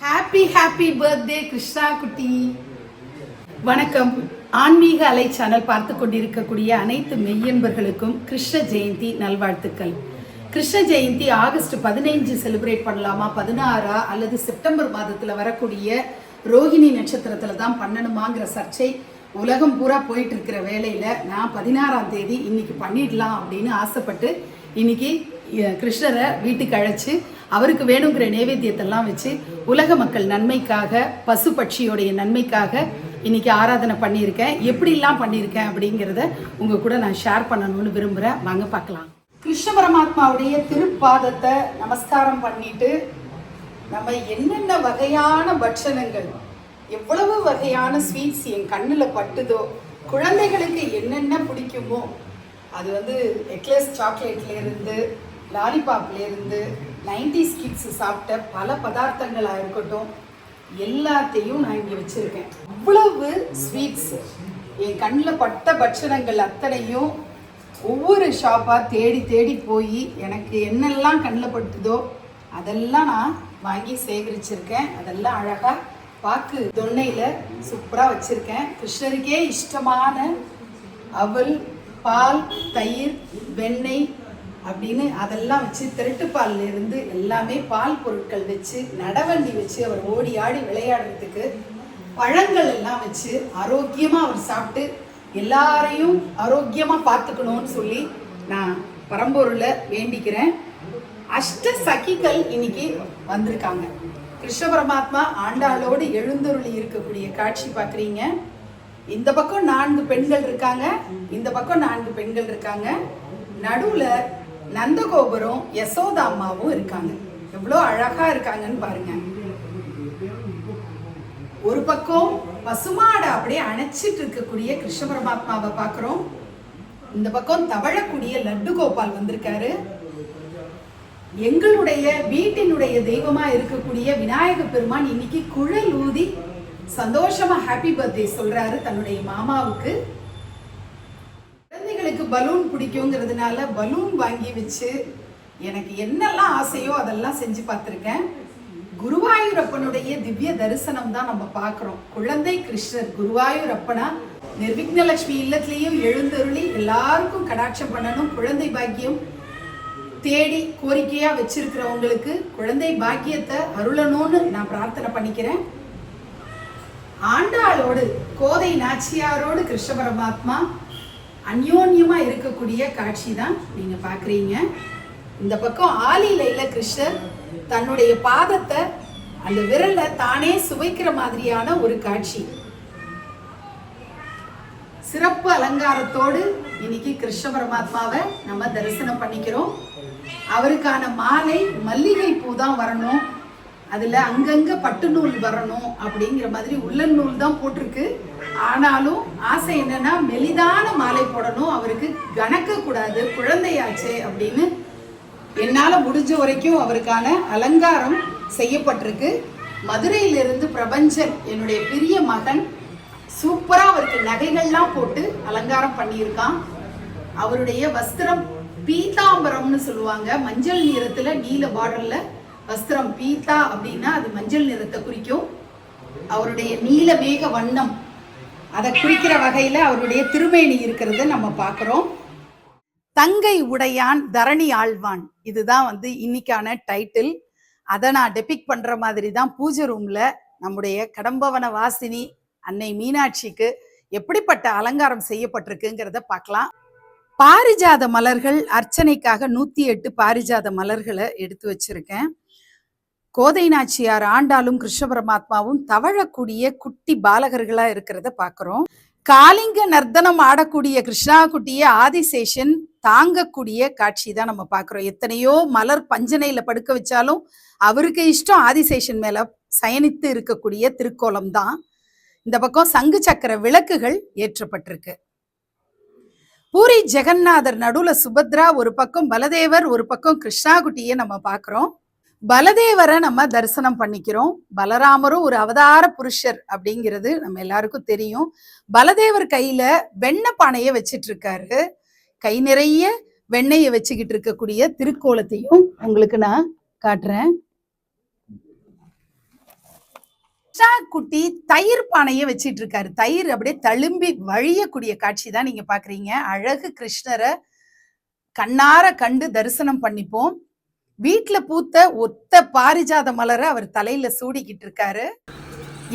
Happy happy birthday Krishna குட்டி வணக்கம். ஆன்மீக அலை சேனல் பார்த்து கொண்டிருக்கக்கூடிய அனைத்து மெய்யன்பர்களுக்கும் கிருஷ்ண ஜெயந்தி நல்வாழ்த்துக்கள். கிருஷ்ண ஜெயந்தி ஆகஸ்ட் பதினைஞ்சு செலிப்ரேட் பண்ணலாமா? பதினாறா? அல்லது செப்டம்பர் மாதத்தில் வரக்கூடிய ரோஹிணி நட்சத்திரத்தில் தான் பண்ணணுமாங்கிற சர்ச்சை உலகம் பூரா போயிட்டு இருக்கிற வேலையில் நான் பதினாறாம் தேதி இன்னைக்கு பண்ணிடலாம் அப்படின்னு ஆசைப்பட்டு இன்னைக்கு கிருஷ்ணரை வீட்டுக்கு அழைச்சி அவருக்கு வேணுங்கிற நைவேத்தியத்தெல்லாம் வச்சு உலக மக்கள் நன்மைக்காக பசு பட்சியோடைய நன்மைக்காக இன்னைக்கு ஆராதனை பண்ணியிருக்கேன். எப்படிலாம் பண்ணியிருக்கேன் அப்படிங்கிறத உங்க கூட நான் ஷேர் பண்ணணும்னு விரும்புகிறேன் வாங்க பார்க்கலாம். கிருஷ்ண பரமாத்மாவுடைய திருப்பாதத்தை நமஸ்காரம் பண்ணிட்டு நம்ம என்னென்ன வகையான பட்சணங்கள் எவ்வளவு வகையான ஸ்வீட்ஸ் என் கண்ணில் பட்டுதோ குழந்தைகளுக்கு என்னென்ன பிடிக்குமோ அது வந்து எக்லஸ் சாக்லேட்லேருந்து லாலிபாப்லேருந்து நைன்டிஸ் கிட்ஸ் சாப்பிட்ட பல பதார்த்தங்களாக இருக்கட்டும் எல்லாத்தையும் நான் இங்கே வச்சுருக்கேன். அவ்வளவு ஸ்வீட்ஸ் என் கண்ணில் பட்ட பட்சணங்கள் அத்தனையும் ஒவ்வொரு ஷாப்பாக தேடி தேடி போய் எனக்கு என்னெல்லாம் கண்ணில் பட்டுதோ அதெல்லாம் நான் வாங்கி சேகரிச்சிருக்கேன். அதெல்லாம் அழகாக பாக்கு தொன்னையில் சூப்பராக வச்சுருக்கேன். கிருஷ்ணருக்கே இஷ்டமான அவல் பால் தயிர் வெண்ணெய் அப்படின்னு அதெல்லாம் வச்சு திரட்டுப்பால்ல இருந்து எல்லாமே பால் பொருட்கள் வச்சு நடவண்டி வச்சு அவர் ஓடி ஆடி விளையாடுறதுக்கு பழங்கள் எல்லாம் வச்சு ஆரோக்கியமாக அவர் சாப்பிட்டு எல்லாரையும் ஆரோக்கியமாக பார்த்துக்கணும்னு சொல்லி நான் பரம்பூரில் வேண்டிக்கிறேன். அஷ்ட சகிகள் இன்னைக்கு வந்திருக்காங்க. கிருஷ்ண பரமாத்மா ஆண்டாளோடு எழுந்தருளி இருக்கக்கூடிய காட்சி பார்க்குறீங்க. இந்த பக்கம் நான்கு பெண்கள் இருக்காங்க இந்த பக்கம் நான்கு பெண்கள் இருக்காங்க. நடுவில் நந்தகோபுரம் யசோதா அம்மாவும் இருக்காங்க. எவ்வளோ அழகா இருக்காங்கன்னு பாருங்க. ஒரு பக்கம் பசுமாடை அப்படியே அணைச்சிட்டு இருக்கக்கூடிய கிருஷ்ண பரமாத்மாவை பார்க்குறோம். இந்த பக்கம் தவழக்கூடிய லட்டு கோபால் வந்திருக்காரு. எங்களுடைய வீட்டினுடைய தெய்வமா இருக்கக்கூடிய விநாயக பெருமான் இன்னைக்கு குழல் ஊதி சந்தோஷமா ஹாப்பி பர்த்டே சொல்றாரு தன்னுடைய மாமாவுக்கு. குழந்தைகளுக்கு பலூன் பிடிக்குங்கிறதுனால பலூன் வாங்கி வச்சு எனக்கு என்னெல்லாம் ஆசையோ அதெல்லாம் செஞ்சு பார்த்துருக்கேன். குருவாயூரப்பனுடைய திவ்ய தரிசனம் தான் நம்ம பார்க்குறோம். குழந்தை கிருஷ்ணர் குருவாயூரப்பனா? நிர்விக்னலட்சுமி இல்லத்திலையும் எழுந்தருளி எல்லாருக்கும் கடாட்சம் பண்ணணும். குழந்தை பாக்கியம் தேடி கோரிக்கையா வச்சிருக்கிறவங்களுக்கு குழந்தை பாக்கியத்தை அருளணும்னு நான் பிரார்த்தனை பண்ணிக்கிறேன். ஆண்டாளோடு கோதை நாச்சியாரோடு கிருஷ்ண பரமாத்மா அந்யோன்யமா இருக்கக்கூடிய காட்சி தான் நீங்க பாக்குறீங்க. இந்த பக்கம் ஆலிலையில கிருஷ்ணர் தன்னுடைய பாதத்தை அந்த விரலை தானே சுவைக்கிற மாதிரியான ஒரு காட்சி. சிறப்பு அலங்காரத்தோடு இன்னைக்கு கிருஷ்ண பரமாத்மாவை நம்ம தரிசனம் பண்ணிக்கிறோம். அவருக்கான மாலை மல்லிகை பூ தான் வரணும். அதுல அங்கங்க பட்டு நூல் வரணும் அப்படிங்கிற மாதிரி உள்ளன் நூல் தான் போட்டிருக்கு. ஆனாலும் ஆசை என்னன்னா மெலிதான மாலை போடணும். அவருக்கு கணக்க கூடாது குழந்தையாச்சே அப்படின்னு என்னால முடிஞ்ச வரைக்கும் அவருக்கான அலங்காரம் செய்யப்பட்டிருக்கு. மதுரையிலிருந்து பிரபஞ்சன் என்னுடைய பெரிய மகன் சூப்பரா அவருக்கு நகைகள்லாம் போட்டு அலங்காரம் பண்ணியிருக்கான். அவருடைய வஸ்திரம் பீதாம்பரம்னு சொல்லுவாங்க. மஞ்சள் நிறத்துல நீல பார்டர்ல வஸ்திரம் பீதா அப்படின்னா அது மஞ்சள் நிறத்தை குறிக்கும். அவருடைய நீல மேக வண்ணம் அதை குறிக்கிற வகையில அவருடைய திருமேனி இருக்கிறத நம்ம பார்க்குறோம். தங்கை உடையான் தரணி ஆழ்வான். இதுதான் வந்து இன்னைக்கான டைட்டில். அதை நான் டெபிக் பண்ற மாதிரி தான் பூஜை ரூம்ல நம்முடைய கடம்பவன வாசினி அன்னை மீனாட்சிக்கு எப்படிப்பட்ட அலங்காரம் செய்யப்பட்டிருக்குங்கிறத பார்க்கலாம். பாரிஜாத மலர்கள் அர்ச்சனைக்காக நூத்தி எட்டு பாரிஜாத மலர்களை எடுத்து வச்சிருக்கேன். கோதை நாச்சியார் ஆண்டாளும் கிருஷ்ண பரமாத்மாவும் தவழக்கூடிய குட்டி பாலகர்களா இருக்கிறத பாக்குறோம். காளிங்க நர்த்தனம் ஆடக்கூடிய கிருஷ்ணா குட்டிய ஆதிசேஷன் தாங்கக்கூடிய காட்சி தான் நம்ம பார்க்குறோம் எத்தனையோ மலர் பஞ்சனையில படுக்க வச்சாலும் அவருக்கு இஷ்டம் ஆதிசேஷன் மேல சயனித்து இருக்கக்கூடிய திருக்கோலம் தான். இந்த பக்கம் சங்கு சக்கர விளக்குகள் ஏற்றப்பட்டிருக்கு. பூரி ஜெகநாதர் நடுவுல சுபத்ரா ஒரு பக்கம் பலதேவர் ஒரு பக்கம் கிருஷ்ணாகுட்டியை நம்ம பார்க்குறோம் பலதேவரை நம்ம தரிசனம் பண்ணிக்கிறோம். பலராமரும் ஒரு அவதார புருஷர் அப்படிங்கிறது நம்ம எல்லாருக்கும் தெரியும். பலதேவர் கையில வெண்ண பானையை வச்சிட்டு இருக்காரு கை நிறைய வெண்ணெயை வச்சுக்கிட்டு இருக்கக்கூடிய திருக்கோலத்தையும் உங்களுக்கு நான் காட்டுறேன். குட்டி தயிர் பானையை வச்சிட்டு இருக்காரு தயிர் அப்படியே தழும்பி வழியக்கூடிய காட்சி தான் நீங்க பாக்குறீங்க. அழகு கிருஷ்ணரை கண்ணார கண்டு தரிசனம் பண்ணிப்போம். வீட்டுல பூத்த ஒத்த பாரிஜாத மலரை அவர் தலையில சூடிக்கிட்டு இருக்காரு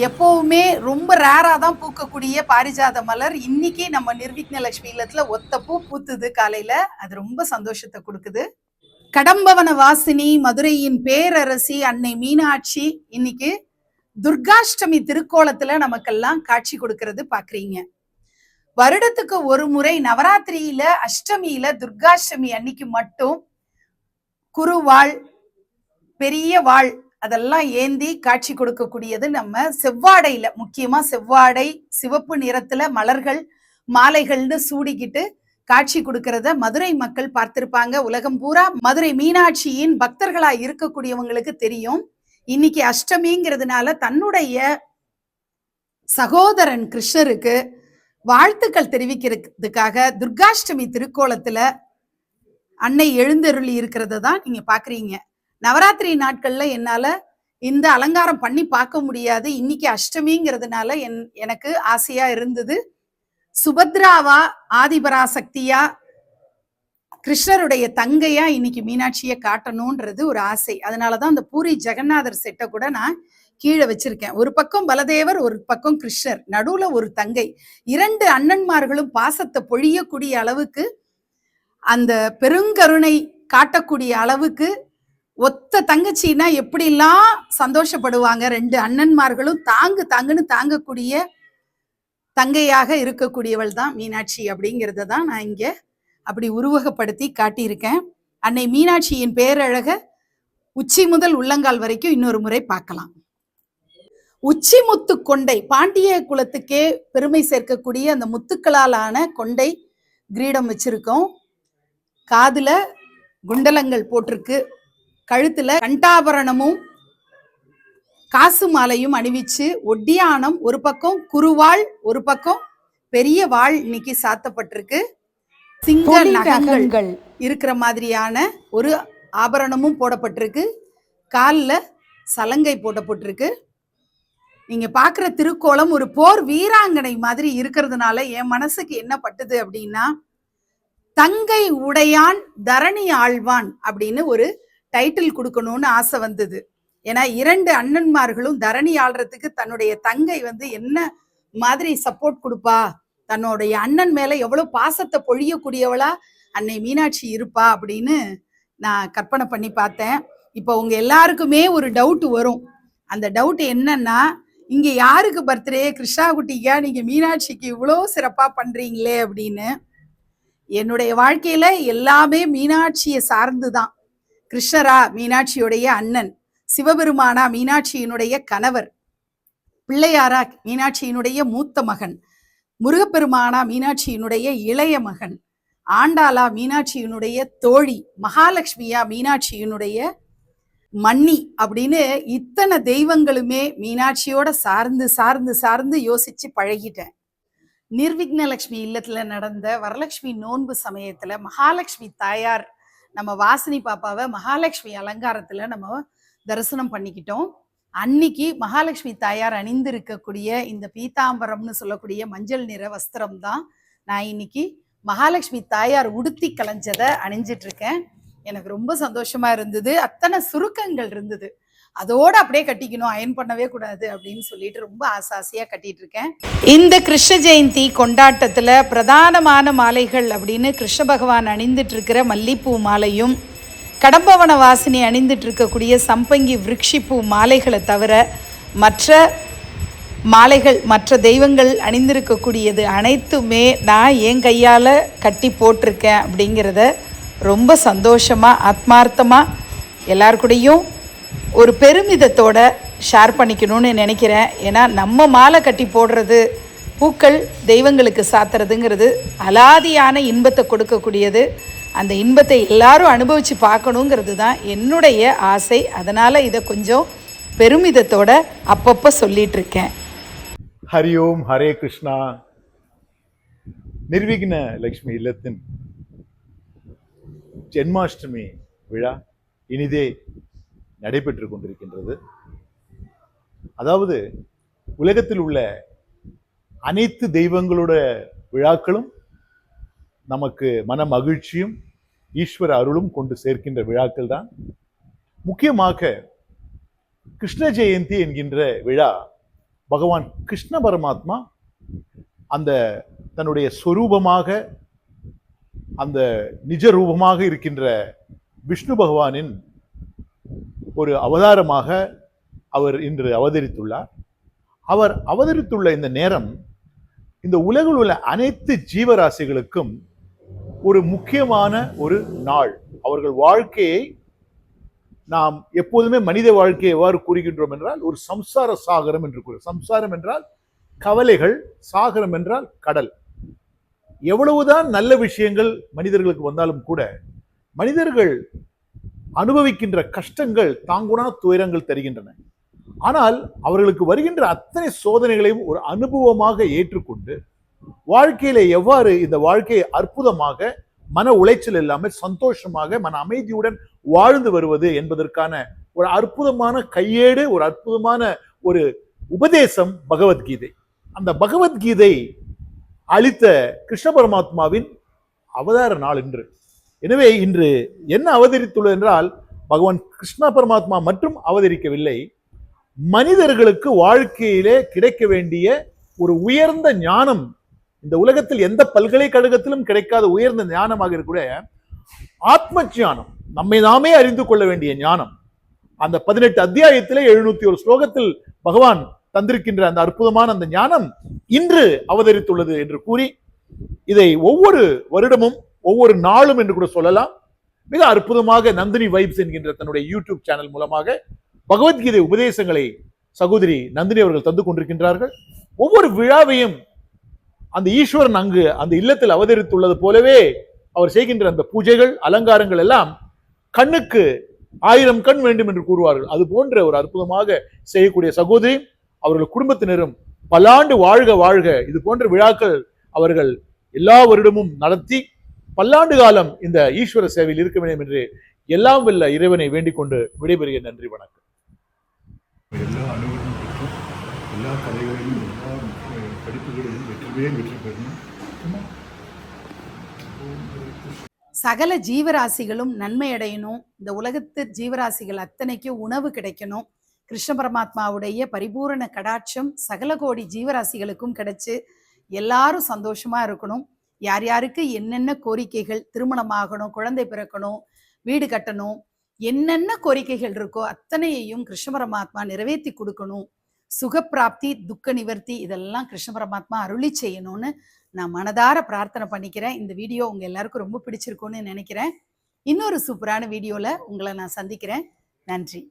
எப்பவுமே ரொம்ப ரேரா தான் பூக்கக்கூடிய பாரிஜாத மலர் இன்னைக்கு நம்ம நிர்விக்ன லட்சுமி இல்லத்துல ஒத்த பூ பூத்துது காலையில. அது ரொம்ப சந்தோஷத்தை கொடுக்குது. கடம்பவன வாசினி மதுரையின் பேரரசி அன்னை மீனாட்சி இன்னைக்கு துர்காஷ்டமி திருக்கோலத்துல நமக்கெல்லாம் காட்சி கொடுக்கறது பாக்குறீங்க. வருடத்துக்கு ஒரு முறை நவராத்திரியில அஷ்டமியில துர்காஷ்டமி அன்னைக்கு மட்டும் குருவாள் பெரிய வாழ் அதெல்லாம் ஏந்தி காட்சி கொடுக்கக்கூடியது நம்ம செவ்வாடையில. முக்கியமா செவ்வாடை சிவப்பு நிறத்துல மலர்கள் மாலைகள்னு சூடிக்கிட்டு காட்சி கொடுக்கறத மதுரை மக்கள் பார்த்திருப்பாங்க. உலகம் பூரா மதுரை மீனாட்சியின் பக்தர்களா இருக்கக்கூடியவங்களுக்கு தெரியும். இன்னைக்கு அஷ்டமிங்கிறதுனால தன்னுடைய சகோதரன் கிருஷ்ணருக்கு வாழ்த்துக்கள் தெரிவிக்கிறதுக்காக துர்காஷ்டமி திருக்கோலத்துல அன்னை எழுந்தருளி இருக்கிறத தான் நீங்க பாக்குறீங்க. நவராத்திரி நாட்கள்ல என்னால இந்த அலங்காரம் பண்ணி பார்க்க முடியாது. இன்னைக்கு அஷ்டமிங்கிறதுனால என் எனக்கு ஆசையா இருந்தது. சுபத்ராவா ஆதிபராசக்தியா கிருஷ்ணருடைய தங்கையா இன்னைக்கு மீனாட்சியை காட்டணும்ன்றது ஒரு ஆசை. அதனாலதான் அந்த பூரி ஜெகநாதர் செட்டை கூட நான் கீழே வச்சிருக்கேன். ஒரு பக்கம் பலதேவர் ஒரு பக்கம் கிருஷ்ணர். நடுவுல ஒரு தங்கை. இரண்டு அண்ணன்மார்களும் பாசத்தை பொழியக்கூடிய அளவுக்கு அந்த பெருங்கருணை காட்டக்கூடிய அளவுக்கு ஒத்த தங்கச்சின்னா எப்படிலாம் சந்தோஷப்படுவாங்க? ரெண்டு அண்ணன்மார்களும் தாங்கு தாங்குன்னு தாங்கக்கூடிய தங்கையாக இருக்கக்கூடியவள் தான் மீனாட்சி அப்படிங்கிறத தான் நான் இங்கே அப்படி உருவகப்படுத்தி காட்டியிருக்கேன். அன்னை மீனாட்சியின் பேரழக உச்சி முதல் உள்ளங்கால் வரைக்கும் இன்னொரு முறை பார்க்கலாம். உச்சி முத்து கொண்டை பாண்டிய குலத்துக்கே பெருமை சேர்க்கக்கூடிய அந்த முத்துக்களால் ஆன கொண்டை கிரீடம் வச்சிருக்கோம். காதுல குண்டலங்கள் போட்டிருக்கு. கழுத்துல கண்டாபரணமும் காசு மாலையும் அணிவிச்சு ஒட்டியானம் ஒரு பக்கம் குருவாள் ஒரு பக்கம் பெரிய வாள் இன்னைக்கு சாத்தப்பட்டிருக்கு. சிங்க நகங்கள் இருக்கிற மாதிரியான ஒரு ஆபரணமும் போடப்பட்டிருக்கு. காலில் சலங்கை போடப்பட்டிருக்கு. நீங்க பார்க்குற திருக்கோலம் ஒரு போர் வீராங்கனை மாதிரி இருக்கிறதுனால என் மனசுக்கு என்ன பட்டுது அப்படின்னா தங்கை உடையான் தரணி ஆழ்வான் அப்படின்னு ஒரு டைட்டில் கொடுக்கணும்னு ஆசை வந்தது. ஏன்னா இரண்டு அண்ணன்மார்களும் தரணி ஆள்றதுக்கு தன்னுடைய தங்கை வந்து என்ன மாதிரி சப்போர்ட் கொடுப்பா? தன்னுடைய அண்ணன் மேல எவ்வளவு பாசத்தை பொழியக்கூடியவளா? அன்னை மீனாட்சி இருப்பா அப்படின்னு நான் கற்பனை பண்ணி பார்த்தேன். இப்போ உங்க எல்லாருக்குமே ஒரு டவுட் வரும். அந்த டவுட் என்னன்னா இங்க யாருக்கு பர்த்டே கிருஷ்ணா குட்டிக்கா நீங்க மீனாட்சிக்கு இவ்வளோ சிறப்பா பண்றீங்களே அப்படின்னு. என்னுடைய வாழ்க்கையில எல்லாமே மீனாட்சியை சார்ந்து தான் கிருஷ்ணரா மீனாட்சியுடைய அண்ணன் சிவபெருமானா மீனாட்சியினுடைய கணவர் பிள்ளையாரா மீனாட்சியினுடைய மூத்த மகன் முருகப்பெருமானா மீனாட்சியினுடைய இளைய மகன் ஆண்டாளா மீனாட்சியினுடைய தோழி மகாலட்சுமியா மீனாட்சியினுடைய மன்னி அப்படின்னு இத்தனை தெய்வங்களுமே மீனாட்சியோட சார்ந்து சார்ந்து சார்ந்து யோசிச்சு பழகிட்டேன். நிர்விக்னலட்சுமி இல்லத்துல நடந்த வரலட்சுமி நோன்பு சமயத்துல மகாலட்சுமி தாயார் நம்ம வாசினி பாப்பாவை மகாலட்சுமி அலங்காரத்துல நம்ம தரிசனம் பண்ணிக்கிட்டோம். அன்னைக்கு மகாலட்சுமி தாயார் அணிந்திருக்கக்கூடிய இந்த பீதாம்பரம்னு சொல்லக்கூடிய மஞ்சள் நிற வஸ்திரம் தான் நான் இன்னைக்கு மகாலட்சுமி தாயார் உடுத்தி கலைஞ்சதை அணிஞ்சிட்டு இருக்கேன். எனக்கு ரொம்ப சந்தோஷமா இருந்தது. அத்தனை சுருக்கங்கள் இருந்தது. அதோட அப்படியே கட்டிக்கணும் அயன் பண்ணவே கூடாது அப்படின்னு சொல்லிட்டு ரொம்ப ஆசை கட்டிட்டு இருக்கேன் இந்த கிருஷ்ண ஜெயந்தி கொண்டாட்டத்துல பிரதானமான மாலைகள் அப்படின்னு கிருஷ்ண பகவான் அணிந்துட்டு இருக்கிற மல்லிப்பூ மாலையும் கடம்பவன வாசினி அணிந்துட்டு இருக்கக்கூடிய சம்பங்கி விருட்சிப்பூ மாலைகளை தவிர மற்ற மாலைகள் மற்ற தெய்வங்கள் அணிந்திருக்கக்கூடியது அனைத்துமே நான் என் கையால் கட்டி போட்டிருக்கேன் அப்படிங்கிறத ரொம்ப சந்தோஷமாக ஆத்மார்த்தமாக எல்லாருக்கூடையும் ஒரு பெருமிதத்தோட ஷேர் பண்ணிக்கணும்னு நினைக்கிறேன். ஏன்னா நம்ம மாலை கட்டி போடுறது பூக்கள் தெய்வங்களுக்கு சாத்துறதுங்கிறது அலாதியான இன்பத்தை கொடுக்கக்கூடியது. அந்த இன்பத்தை எல்லாரும் அனுபவித்து பார்க்கணுங்கிறது தான் என்னுடைய ஆசை. அதனால் இதை கொஞ்சம் பெருமிதத்தோட அப்பப்போ சொல்லிகிட்ருக்கேன் இருக்கேன். ஹரி ஓம் ஹரே கிருஷ்ணா. நிர்விக்ன லக்ஷ்மி இல்லத்தின் ஜென்மாஷ்டமி விழா. இனிதே நடைபெற்று கொண்டிருக்கின்றது. அதாவது உலகத்தில் உள்ள அனைத்து தெய்வங்களோட விழாக்களும் நமக்கு மன மகிழ்ச்சியும் ஈஸ்வர அருளும் கொண்டு சேர்க்கின்ற விழாக்கள் தான். முக்கியமாக கிருஷ்ண ஜெயந்தி என்கின்ற விழா பகவான் கிருஷ்ண பரமாத்மா அந்த தன்னுடைய சொரூபமாக அந்த நிஜ ரூபமாக இருக்கின்ற விஷ்ணு பகவானின் ஒரு அவதாரமாக அவர் இன்று அவதரித்துள்ளார். அவர் அவதரித்துள்ள இந்த நேரம் இந்த உலகில் உள்ள அனைத்து ஜீவராசிகளுக்கும் ஒரு முக்கியமான ஒரு நாள். அவர்கள் வாழ்க்கையை நாம் எப்போதுமே மனித வாழ்க்கையை எவ்வாறு கூறுகின்றோம் என்றால் ஒரு சம்சார சாகரம் என்று கூறு சம்சாரம் என்றால் கவலைகள் சாகரம் என்றால் கடல். எவ்வளவுதான் நல்ல விஷயங்கள் மனிதர்களுக்கு வந்தாலும் கூட மனிதர்கள் அனுபவிக்கின்ற கஷ்டங்கள் தாங்குனா துயரங்கள் தருகின்றன. ஆனால் அவர்களுக்கு வருகின்ற அத்தனை சோதனைகளையும் ஒரு அனுபவமாக ஏற்றுக்கொண்டு வாழ்க்கையில எவ்வாறு இந்த வாழ்க்கையை அற்புதமாக மன உளைச்சல் இல்லாமல் சந்தோஷமாக மன அமைதியுடன் வாழ்ந்து வருவது என்பதற்கான ஒரு அற்புதமான கையேடு ஒரு அற்புதமான ஒரு உபதேசம் பகவத்கீதை. அந்த பகவத்கீதை அளித்த கிருஷ்ண பரமாத்மாவின் அவதார நாள் இன்று. எனவே இன்று என்ன அவதரித்துள்ளது என்றால் பகவான் கிருஷ்ண பரமாத்மா மட்டும் அவதரிக்கவில்லை. மனிதர்களுக்கு வாழ்க்கையிலே கிடைக்க வேண்டிய ஒரு உயர்ந்த ஞானம் இந்த உலகத்தில் எந்த பல்கலைக்கழகத்திலும் கிடைக்காத உயர்ந்த ஞானமாக இருக்கக்கூடிய ஆத்ம ஞானம் நம்மை நாமே அறிந்து கொள்ள வேண்டிய ஞானம். அந்த பதினெட்டு அத்தியாயத்திலே எழுநூத்தி ஒரு ஸ்லோகத்தில் பகவான் தந்திருக்கின்ற அந்த அற்புதமான அந்த ஞானம் இன்று அவதரித்துள்ளது என்று கூறி இதை ஒவ்வொரு வருடமும் ஒவ்வொரு நாளும் என்று கூட சொல்லலாம். மிக அற்புதமாக நந்தினி வைப்ஸ் என்கின்ற தன்னுடைய யூடியூப் சேனல் மூலமாக பகவத்கீதை உபதேசங்களை சகோதரி நந்தினி அவர்கள் தந்து கொண்டிருக்கின்றார்கள். ஒவ்வொரு விழாவையும் அந்த ஈஸ்வரன் அங்கு அந்த இல்லத்தில் அவதரித்துள்ளது போலவே அவர் செய்கின்ற அந்த பூஜைகள் அலங்காரங்கள் எல்லாம் கண்ணுக்கு ஆயிரம் கண் வேண்டும் என்று கூறுவார்கள். அது போன்ற ஒரு அற்புதமாக செய்யக்கூடிய சகோதரி அவர்கள் குடும்பத்தினரும் பல்லாண்டு வாழ்க வாழ்க இது போன்ற விழாக்கள் அவர்கள் எல்லா வருடமும் நடத்தி பல்லாண்டு காலம் இந்த ஈஸ்வர சேவையில் இருக்க வேண்டும் என்று எல்லாம் வல்ல இறைவனை வேண்டிக் கொண்டு விடைபெறுகிறேன். நன்றி வணக்கம். எல்லா எல்லா கலைகளிலும் எல்லா படிப்புகளிலும் வெற்றிவே வெற்றி பெறணும் சகல ஜீவராசிகளும் நன்மை அடையணும். இந்த உலகத்து ஜீவராசிகள் அத்தனைக்கும் உணவு கிடைக்கணும். கிருஷ்ண பரமாத்மாவுடைய பரிபூரண கடாட்சம் சகல கோடி ஜீவராசிகளுக்கும் கிடைச்சு எல்லாரும் சந்தோஷமா இருக்கணும். யார் யாருக்கு என்னென்ன கோரிக்கைகள் திருமணமாகணும் குழந்தை பிறக்கணும் வீடு கட்டணும் என்னென்ன கோரிக்கைகள் இருக்கோ அத்தனையையும் கிருஷ்ண பரமாத்மா நிறைவேற்றி கொடுக்கணும். சுகப்பிராப்தி துக்க நிவர்த்தி இதெல்லாம் கிருஷ்ண பரமாத்மா அருளி செய்யணும்னு நான் மனதார பிரார்த்தனை பண்ணிக்கிறேன். இந்த வீடியோ உங்க எல்லாருக்கும் ரொம்ப பிடிச்சிருக்கும்னு நினைக்கிறேன். இன்னொரு சூப்பரான வீடியோல உங்களை நான் சந்திக்கிறேன். நன்றி.